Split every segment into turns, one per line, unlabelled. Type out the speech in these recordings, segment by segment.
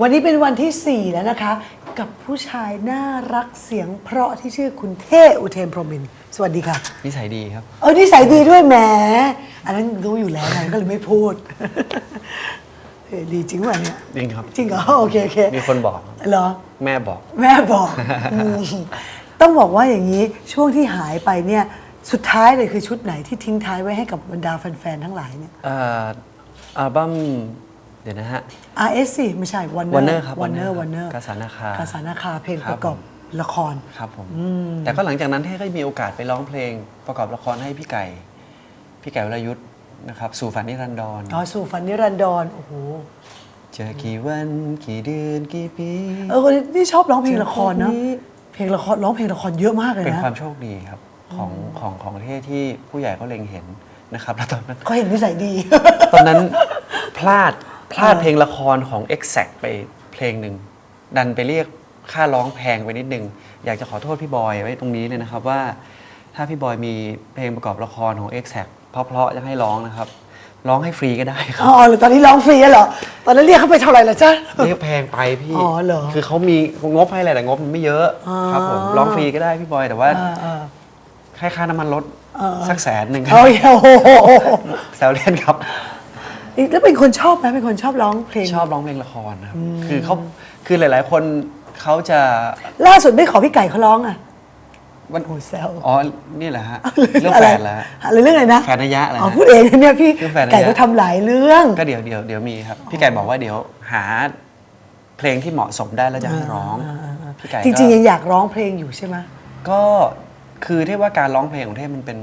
วันนี้เป็นวันที่ 4 แล้วนะคะ กับผู้ชายน่ารักเสียงเพราะที่ชื่อคุณเท่อุเทนพรหมินทร์สวัสดีค่ะ
นิสัยดีครับ
เออนิสัยดีด้วยแหม อันนั้นรู้อยู่แล้วไงก็เลยไม่พูดเออดีจริงป่ะเนี่ย
จริงครับ
จริงเหรอโอเคโอเค
มีคนบอก
เหรอ
แม่บอก
แม่บอกอืมต้องบอกว่าอย่างนี้ช่วงที่หายไปเนี่ย สุดท้ายเลยคือชุดไหนที่ทิ้งท้ายไว้ให้กับบรรดาแฟนๆทั้งหลายเนี่ย
เอ่ออัลบั้ม เดี๋ยวนะฮะ
RS สิไม่ใช่ Warner
Warner ครับ
Warner
Warner
Warner
กาสานาคากา
สานาคาเพลง
ครั
ป
บ
ระกอบละคร
ครับผมแต่ก็หลังจากนั้นให้ก็มีโอกาสไปร้องเพลงประกอบละครให้พี่ไก่ พี่ไก่วรยุทธ์นะครับ สู่ฝันนิรันดร
อ๋อสู่ฝันนิรันดรโอ้โห
เจอกี่วันกี่เดือนกี่ปี
เออคนนี่ชอบร้องเพลงละครเนอะ
เจอคนนี้
เพลงละครร้องเพลงละครเยอะมากเลย
เป็น
นะ
ความโชคดีครับ ของของของประเทศที่ผู้ใหญ่เขาเล็งเห็นนะครับแล้วตอนนั้น
เขาเห็นนิสัยดี
ตอนนั้นพลาด พลาด
เออ
เพลงละครของ Exact ไปเพลงหนึ่ง ดันไปเรียกค่าร้องแพงไปนิดนึง อยากจะขอโทษพี่บอยไว้ตรงนี้เลยนะครับว่า ถ้าพี่บอยมีเพลงประกอบละครของ Exact เพราะๆจะให้ร้องนะครับ ร้องให้ฟรีก็ได้ครับ
อ๋อหรือตอนนี้ร้องฟรีแล้วเหรอ ตอนนั้นเรียกเขาไปเท่าไหร่ละจ๊ะ
เรียกแพงไปพี่
อ๋อเหรอ
คือเขามีงบให้แหละแต่งบมันไม่เยอะ
อ๋อ
ครับผมร้องฟรีก็ได้พี่บอยแต่ว่า
เออเออ
แค่ค่าน้ำมันรถ
เออ
สักแสนหนึ่ง
เอาอีกโอ้โห
แซวเล่นครับ
แล้วเป็นคนชอบไหมเป็นคนชอบร้องเพลง
ชอบร้องเพลงละครนะครับ คือเขาคือหลาย ๆ คนเขาจะ
ล่าสุดไม่ขอพี่ไก่เขาร้องอะ
วัน
โอ้ยแซว
อ๋อ นี่แหละฮะ เรื่องแฟนแล้วฮะ
อะไรเรื่องอะไรนะ
แฟนนัยยะเหรอฮะ
อ๋อพูดเองนะเนี่ยพี่
เรื่องแฟนนัยยะ
ไก่เขาทำหลายเรื่อง
ก็เดี๋ยวเดี๋ยวเดี๋ยวมีครับ พี่ไก่บอกว่าเดี๋ยวหาเพลงที่เหมาะสมได้แล้วจะให้ร้องพี่ไก่
จ
ก็
ริงๆยังอยากร้องเพลงอยู่ใช่ไหม
ก็คือเทพว่าการร้องเพลงของเทพมันเป็น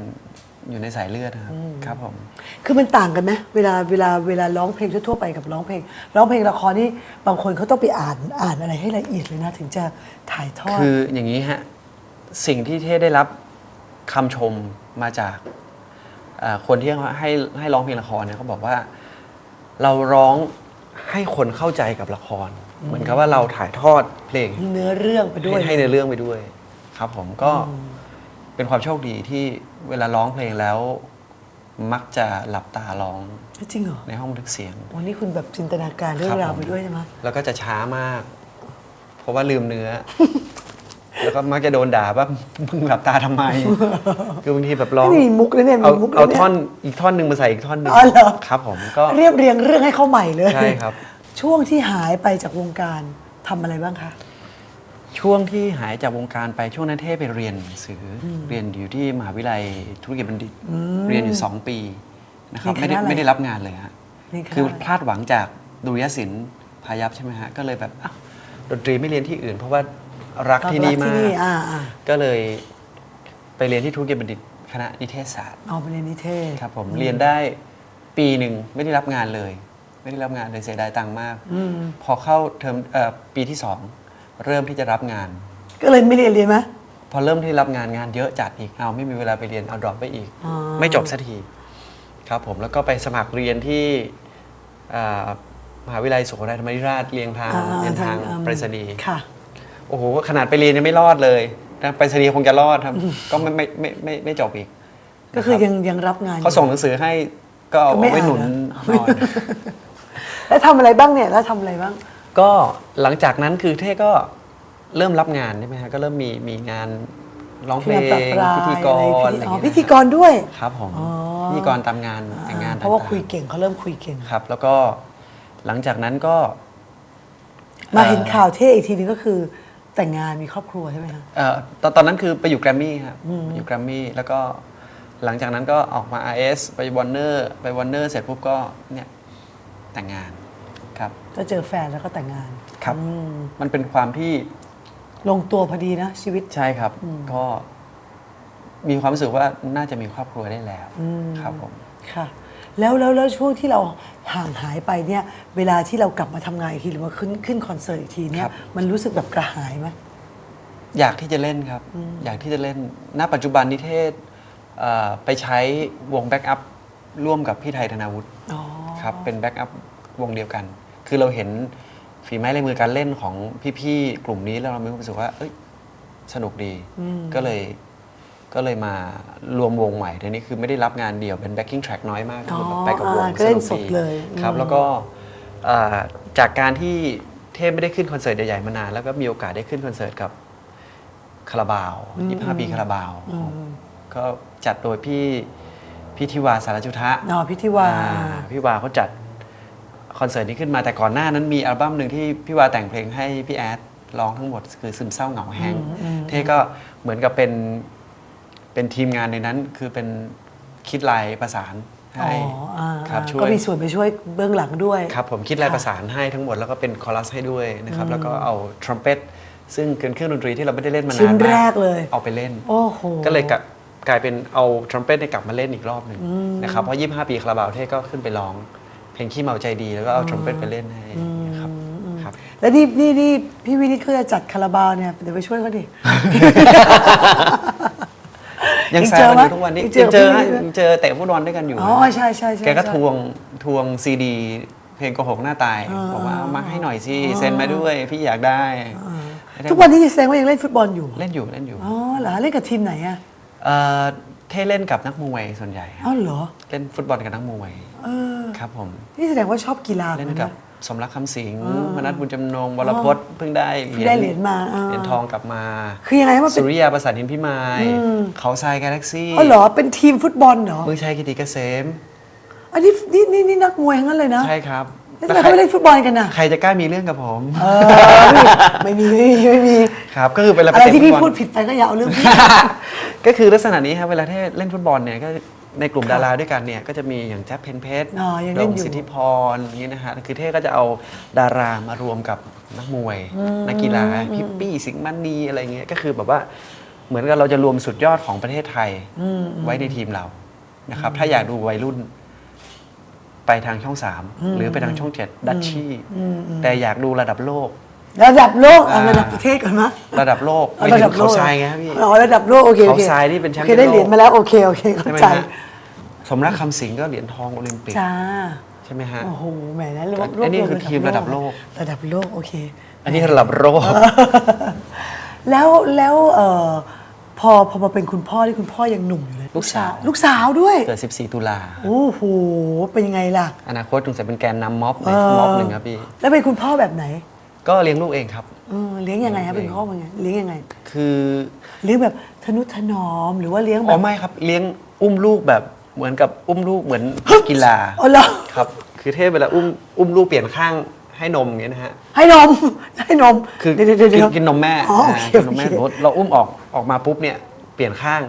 อยู่ในสายเลือดนะครับครับผม
คือมันต่างกันไหมเวลาเวลาเวลาร้องเพลงทั่วๆไปกับร้องเพลง ร้องเพลงละครนี่บางคนเขาต้องไปอ่านอ่านอะไรให้ละเอียดเลยนะถึงจะถ่ายทอด
คืออย่างนี้ฮะ สิ่งที่เทพได้รับคำชมมาจากเอ่อคนที่ให้ให้ร้องเพลงละครเนี่ยเขาบอกว่า เราร้องให้คนเข้าใจกับละคร เหมือนกับว่าเราถ่ายทอดเพลง
เนื้อเรื่องไปด้วย
ให้ให้ในเรื่องไปด้วย ครับผมก็เป็นความโชคดีที่ เวลาร้องเพลงแล้ว มักจะหลับตาร้อง
จริงเหรอ
ในห้องบันทึกเสียง
วันนี้คุณแบบจินตนาการเรื่อ
ค
ง
บ
ราว
ผม
ไปด้วยใช่ไหม
แล้วก็จะช้ามาก เพราะว่าลืมเนื้อ แล้วก็มักจะโดนด่าว่ามึงหลับตาทำไม คือบางทีแบบร้อง
นี่มีมุกเลยเนี่ย
เอา
มีมุก
เอา
เลยเนี่ย
ท่อนอีกท่อนหนึ่งมาใส่อีกท่อนหนึ่ง
อ๋อเหรอ
ครับ ผมก็
เรียบเรียงเรื่องให้เขาใหม่เลย
ใช่ครับ
ช่วงที่หายไปจากวงการทำอะไรบ้างคะ
ช่วงที่หายจากวงการไปช่วงนั้นเทพไปเรียนหนังสืออเรียนอยู่ที่มหาวิทยาลัยธุรกิจบัณฑิต เรียนอยู่สองปีนะครับ
เรียนคณะอะไร
ไม่ได้ไม่ได้รับงานเลยฮะ
เรียนคณะ
คือ
อะไร
พลาดหวังจากดุริยศิลป์พายัพใช่ไหมฮะ ก็เลยแบบอ้าวดนตรีไม่เรียนที่อื่น เพราะว่ารักที่นี่มาก
อ่าอ่า
ก็เลยไปเรียนที่ธุรกิจบัณฑิตคณะนิเทศศาสตร์
เอาไปเรียนนิเทศ
ครับผมเรียนได้ปีหนึ่งไม่ได้รับงานเลย ไม่ได้รับงานเลยเสียดายตังค์มาก
อืม
พอเข้าเทอมเอ่อปีที่สอง เริ่มที่จะรับงาน
ก็เลยไม่เรียนเรียนไหม
พอเริ่มที่รับงานงานเยอะจัดอีกเอาไม่มีเวลาไปเรียนเอาดรอปไปอีก
อ๋อ
ไม่จบสักทีครับผมแล้วก็ไปสมัครเรียนที่อ่ามหาวิทยาลัยสุโขทัยธรรมราชเรียยงทาง
อ่
เรียนทาง
อืม
ไปรษณีย์
ค่ะ
โอ้โหขนาดไปเรียนยังไม่รอดเลยนะไปรษณีย์คงจะรอดครับ ก็ไม่ไม่ไม่ไม่ไม่จบอีก
ก็คือ
นะรับ
ยังยังรับงานอยู่
เขาส่งหนังสือให้ก็เอา
ก็ไม่
ไว้หนุน
อ่าน
นอน
แล้วทำอะไรบ้างเนี่ย แล้วทำอะไรบ้าง
ก็หลังจากนั้นคือเท่ก็เริ่มรับงานใช่ไหมฮะก็เริ่มมีมีงานร้องเพลง
งานปรับปราย
พิธีกร
อะไร
อะไร
อ๋อ
เงี้ย
พิธีกรด้วย
ครับผม
อ๋อ
พิธีกรตามงานแต่งงาน
เพราะว่า
ต่งๆ
คุยเก่งเขาเริ่มคุยเก่ง
ครับ แล้วก็หลังจากนั้นก็
มาเห็นข่าวเท่อีกทีนึงก็คือแต่งงานมีครอบครัวใช่ไหมคะ
เอ่อตอนตอนนั้นคือไปอยู่แกรมมี่ครับไปอยู่แกรมมี่แล้วก็หลังจากนั้นก็ออกมา RS ไปวอร์เนอร์ไปวอร์เนอร์เสร็จปุ๊บก็เนี่ยแต่งงาน ครับ
ก็เจอแฟนแล้วก็แต่งงาน
ครับ
อืม
มันเป็นความที่
ลงตัวพอดีนะชีวิต
ใช่ครับ ก็ มีความรู้สึกว่าน่าจะมีครอบครัวได้แล้ว
อืม
ครับผม
ค่ะ แล้วแล้วแล้วช่วงที่เราห่างหายไปเนี่ย เวลาที่เรากลับมาทำงานอีกทีหรือว่าขึ้นขึ้นคอนเสิร์ตอีกทีเนี่ยมันรู้สึกแบบกระหายไหม
อยากที่จะเล่นครับ อยากที่จะเล่น ณ ปัจจุบันนิเทศเอ่อไปใช้วงแบ็กอัพร่วมกับพี่ไทยธนาวุฒิ
อ๋อ
ครับ เป็นแบ็กอัพวงเดียวกัน คือเราเห็นฝีไม้ลายมือการเล่นของพี่ๆกลุ่มนี้แล้วเรามีความรู้สึกว่า เอ้ยสนุกดี
อืม
ก็เลยก็เลยมารวมวงใหม่ทีนี้คือไม่ได้รับงานเดี่ยวเป็น backing track น้อยมาก
อ๋อ
คือแบบไปกับวง
อ่าก็เล่น
ก
สดเลย
ครับ
อืม
แล้วก็อ่าจากการที่เทพไม่ได้ขึ้นคอนเสิร์ตใหญ่ๆมานาน แล้วก็มีโอกาสได้ขึ้นคอนเสิร์ตกับคาราบาว25ปีคาราบาว ก็จัดโดยพี่พี่ทิวาสารจุทะ
อ๋อพิธีวา
อ่พี่วาเขาจัด คอนเสิร์ตนี้ขึ้นมาแต่ก่อนหน้านั้นมีอัลบั้มหนึ่งที่พี่วาแต่งเพลงให้พี่แอดร้องทั้งหมด คือซึมเศร้าเหงาแห้งเท่ก็เหมือนกับเป็นเป็นทีมงานในนั้นคือเป็นคิดลายประสาน
อ๋อ
ให้
อ่า
ครับช่วย
ก็มีส่วนไปช่วยเบื้องหลังด้วย
ครับผมคิดลายประสานให้ทั้งหมดแล้วก็เป็นคอรัสให้ด้วยนะครับแล้วก็เอาทรัมเป็ตซึ่งเป็นเครื่องดนตรีที่เราไม่ได้เล่นมา
ชิ้
นานนมาก
แรกเลย
เอาไปเล่น
โอ้โห
ก็เลยกลับกลายเป็นเอาทรัมเป็ตเนี่ยกลับมาเล่นอีกรอบหนึ่งนะครับเพราะ 25 ปีคาราบาวเท่ก็ขึ้นไปร้องเพ ลงขี้เมาใจดีแล้วก็เอาทรัมเป็ตไปเล่นให้นะครับครับ
แล้วนี่นี่นี่พี่วินิตเขาจะจัดคาราบาวเนี่ยเดี๋ยวไปช่วยเขาดิ
ยังแซ
ยังเจ
ว
อ
กัน
ไหม
อยู่ทุกวันนี้
ยังเจอ
ยังเจอฮะ
พี่
ยังเจอเตะฟุตบอลด้วยกันอยู่
อ๋อใช่ใช่ใช่
แกก็
ใช่
ทวงทวงซีดี เพลงโกหกหน้าตายบอกว่าเอามาให้หน่อยสิเซ็นมาด้วยพี่อยากได้ไม่ได้
ทุกวันนี้แสดงว่ายังเล่นฟุตบอลอยู่
เล่นอยู่เล่นอยู่
อ๋อเหรอเล่นกับทีมไหนอะ
เอ่อเท่เล่นกับนักมวยส่วนใหญ่ครับ
อ้าวเหรอ
เล่นฟุตบอลกับนักมวย
เออ
ครับผม
นี่แสดงว่าชอบกีฬา
เล่น
หมือ
กับ
นะ
สมรักคำสิงห์มนัสบุญจำนงวรพจน์เพิ่งได้
เพิ่งได้เหรียญมาอ่า
เหรียญทองกลับมา
คือยังไงมันเป็น
สุริยาประสานหินพิมายเขาทรายกาแล็กซี่
อ๋อเหรอเป็นทีมฟุตบอลเหรอ
มือชัยกิติเกษม
อันนี้นี่นี่นี่นักมวยทั้งนั้นเลยนะ
ใช่ครับ
แล้วทำไมเขาไม่เล่นฟุตบอลกันน่ะ
ใครจะกล้ามีเรื่องกับผม
เออไม่มีไม่มีไม่มี
ครับ ก็คือเวลา
อะไร
ปเตะ
ที่พี่
ฟุตบอล
พูดผิดไปก็อย่าเอาเรื่องพี่
ก็คือลักษณะนี้ครับเวลาที่เล่นฟุตบอลเนี่ยก็ ในกลุ่มดาราด้วยกันเนี่ยก็จะมีอย่างแจ๊บเพนเพชร
อ๋อยังเล่น
โด่
อยู่
สิทธิพรอย่างนี้นะฮะคือเท่ก็จะเอาดารามารวมกับนักมวย นักกีฬาพิปปี้สิงห์มันนีอะไรเงี้ยก็คือแบบว่าเหมือนกับเราจะรวมสุดยอดของประเทศไทยไว้ในทีมเรานะครับ ถ้าอยากดูวัยรุ่น ไปทางช่องสามหรือไปทางช่องเจ็ดดัชชี่แต่อยากดูระดับโลก
ระดับโลกเอา
อ่า
ระดับประเทศก่อนมะ
ระดับโลก
เอา
ไม่
ระ
ถึ
ดับ
ง
โล
เขา
ก
ทรายไงครับพี่
อ๋อระดับโลกโอเคโอเค
เขาทรายนี่เป็นแชมป์
โอเคได้เหรียญมาแล้วโอเคโอเคเข้า
ใช่ไหม
ใจ
ฮะสมรักคำสิงห์ก็เหรียญทองโอลิมปิก
จ้า
ใช่ไหมฮะ
โอ้โหแหมนั้นรวบ
อันนี้
รวบรว
คือทีมระดับโลก
ระดับโลกโอเค
อันนี้ระดับโลก
แล้วแล้วเอ่อพอพอมาเป็นคุณพ่อที่คุณพ่อยังหนุ่มอยู่เลย
ลูกสาว
ลูกสาวด้วย
เกิด 14 ตุลา
โอ้โหเป็นยังไงล่ะ
อนาคตถึงจะเป็นแกนนำม็อบใน
เออ
ม็อบหนึ่งครับพี่
แล้วเป็นคุณพ่อแบบไหน
ก็เลี้ยงลูกเองครับ
เออเลี้ยงยังไงครับเป็นพ่อเป็นไงเลี้ยงยังไง
คือ
เลี้ยงแบบทนุถนอมหรือว่าเลี้ยงแบ
อ๋อบไม่ครับเลี้ยงอุ้มลูกแบบเหมือนกับอุ้มลูกเหมือนกีฬา
อ๋อเหรอ
ครับ คือเทพเวลาอุ้มอุ้มลูกเปลี่ยนข้างให้นมอย่างเงี้ยนะฮะ
ให้นม ให้นม
คือ
เดี๋ยวเดี๋ยวเดี๋ยว
กินกินนมแม่
อ๋อโอเคา
กินนมแม่
โอเค
สมมติเราอุ้มออกออกมาปุ๊บเนี่ยเปลี่ยนข้าง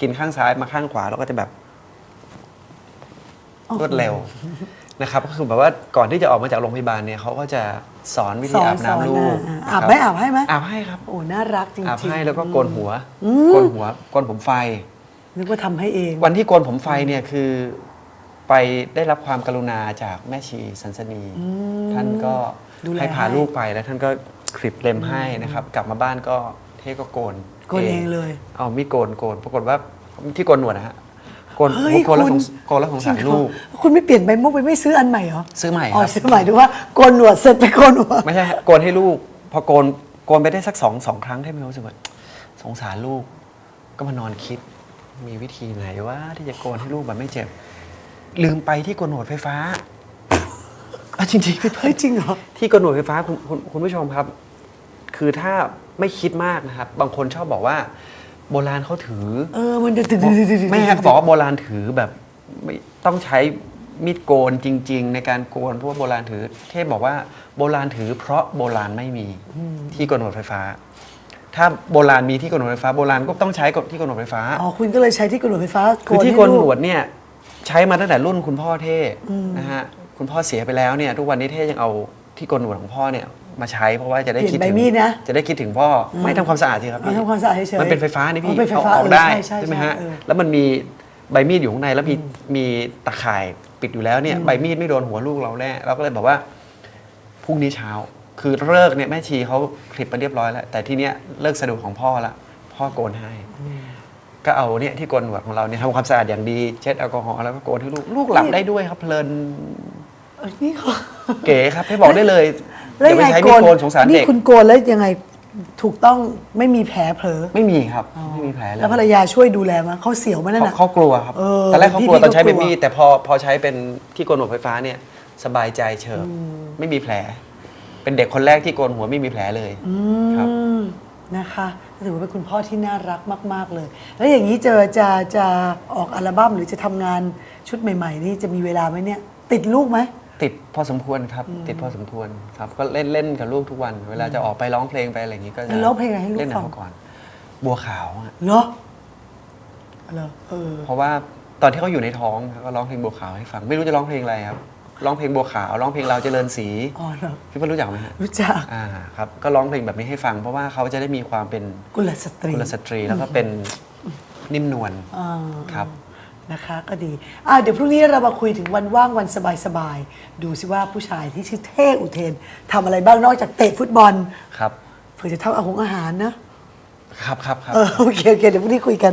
กินข้างซ้ายมาข้างขวาเราก็จะแบบรวดเร็วนะครับก็คือแบบว่าก่อนที่จะออกมาจากโรงพยาบาลเนี่ยเขาก็จะ สอนวิ
ส
ธี
อน
อาบ
สอน
น้ำลูก
อ่า
นะค
อา
รั
บไหมอาบให้ไหม
อาบให้ครับ
โอ้น่ารักจริงๆ
อาบให้แล้วก็โกนหัว
อืม
โกนหัวโกนผมไฟ
นึกว่าทำให้เอง
วันที่โกนผมไฟเนี่ยคือไปได้รับความกรุณาจากแม่ชีสันสนี ท่านก็
ดูแล
ให้พา
ให้
ลูกไปแล้วท่านก็คลิปเล็มให้นะครับ กลับมาบ้านก็เท่ก็โกน
โกนเองเลย
เอามีดโกนโกนปรากฏว่าที่โกนหนวดนะฮะ โกน
เฮ้ย
โกนแล้ว
คุณ
สงโกนแล้วสงสาร
จริงเหรอ
ลูก
คุณไม่เปลี่ยนใบมุกไปไม่ซื้ออันใหม่เหรอ
ซื้อใหม่
อ๋อ
ครับ
ซื้อใหม่ดูว่าโกนหนวดเสร็จไปโกนหัว
ไม่ใช่ฮะโกนให้ลูก พอโกนโกนไปได้สักสองสองครั้งเท่มีความรู้สึกว่าสงสารลูก ก็มานอนคิด มีวิธีไหนว่าที่จะโกนให้ลูกแบบไม่เจ็บ ลืมไปที่โกนหนวดไฟฟ้าอะจริงๆพี่เปิ้
เฮ้
ล
ยจริงเหรอ
ที่โกนหนวดไฟฟ้าคุณคุณคุณผู้ชมครับ คือถ้าไม่คิดมากนะครับ บางคนชอบบอกว่า โบราณเขาถือ
เออมันจะ
แม่เขาบอกว่าโบราณถือแบบไม่ต้องใช้มีดโกนจริง ๆ ในการโกนเพราะว่าโบราณถือ เทพบอกว่าโบราณถือ เพราะโบราณไม่มีที่โกนหนวดไฟฟ้า ถ้าโบราณมีที่โกนหนวดไฟฟ้าโบราณก็ต้องใช้ที่โกนหนวดไฟฟ้า
อ๋อคุณก็เลยใช้ที่โกนหนวดไฟฟ้า
คือที่
ให้
โกนหน
ลู
วดเนี่ยใช้มาตั้งแต่รุ่นคุณพ่อเท่นะฮะคุณพ่อเสียไปแล้วเนี่ยทุกวันนี้เท่ยังเอาที่โกนหนวดของพ่อเนี่ย มาใช้เพราะว่าจะได้
เปลี่
คิด
ยนใบ
ถึง
มีดนะ
จะได้คิดถึงพ่ออไม่ทำความสะอาดสิครับ
เอา
พี่
ทำความสะอาดเฉยๆ
มันเป็นไฟฟ้านี่
อ๋
พี่
อเป็นไฟ
เอา
ฟ้า
ออกได้
เออใช่ใช่
ไหมฮะ
เออ
แล้วมันมีใบมีดอยู่ข้างในแล้วมีมีตะข่ายปิดอยู่แล้วเนี่ยใบมีดไม่โดนหัวลูกเราแน่เราก็เลยบอกว่าพรุ่งนี้เช้า คือเลิกเนี่ยแม่ชีเขาคลิปไปเรียบร้อยแล้ว แต่ทีเนี้ยเลิกสะดวกของพ่อละพ่อโกนให้ ก็เอาเนี่ยที่โกนหนวดของเราเนี่ยทำความสะอาดอย่างดี เช็ดแอลกอฮอล์แล้วก็โกนให้ลูกลูกหลับได้ด้วยครับเพลิน
เออนี่เขา
เก๋ครับให้บอกได้เลย
แล้ว
อย่า
ยัง
ไป
ไง
ใช้
โก
มีด
น
โกนสงสาร
นี่
เด็ก
คุณโกนแล้วยังไงถูกต้องไม่มีแผลเผลอ
ไม่มีครับ ไม่มีแผลเลย
แล้วภรรยาช่วยดูแลมั้ยเขาเสียวมั้ยนั่น
เขา
น่ะ
เขากลัวครับ
เออ
ตอนแรกเขากลัว
พี่ๆ
ตอนใช้
ก็
เป็น
กลัว
มีดแต่พอพอใช้เป็นที่โกนหนวดไฟฟ้าเนี่ย สบายใจเฉิบไม่มีแผลไปเป็นเด็กคนแรกที่โกนหัวไม่มีแผลเลย
อื
ครับ
มนะคะถือว่าเป็นคุณพ่อที่น่ารักมาก ๆ เลย แล้วอย่างนี้เจอจะจะออกอัลบั้มหรือจะทำงานชุดใหม่ ๆ นี่จะมีเวลาไหมเนี่ย ติดลูกไหม
ติดพอสมควรครับ ติดพอสมควรครับ ก็เล่นเล่นกับลูกทุกวัน เวลาจะออกไปร้องเพลงไปอะไรอย่างนี้ก็จะ
แล้วร้องเพลงอะไรให้ลูก
เล่น
ฟัง
กับเขาก่อน บัวขาวอะ
เหรอเหรอเออ
เพราะว่าตอนที่เขาอยู่ในท้องครับก็ร้องเพลงบัวขาวให้ฟัง ไม่รู้จะร้องเพลงอะไรครับร้องเพลงบัวขาวร้องเพลงเราเจริญศรี
อ๋อเหรอ
พี่เพิ่รู้จักไหมฮะ
รู้จัก
อ่าครับก็ร้องเพลงแบบนี้ให้ฟัง เพราะว่าเขาจะได้มีความเป็น
กุลสตรี
กุลสตรีแล้วก็เป็นนิ่มนวล
อ่า
ครับ
นะคะก็ดีอ่าเดี๋ยวพรุ่งนี้เรามาคุยถึงวันว่างวันสบายๆ ดูสิว่าผู้ชายที่ชื่อเท่อุเทนทำอะไรบ้างนอกจากเตะฟุตบอล
ครับ
เผื่อจะทำอาหงอาหารนะ ครับ
ครับครับ
เออโอเคโอเคเดี๋ยวพรุ่งนี้คุยกัน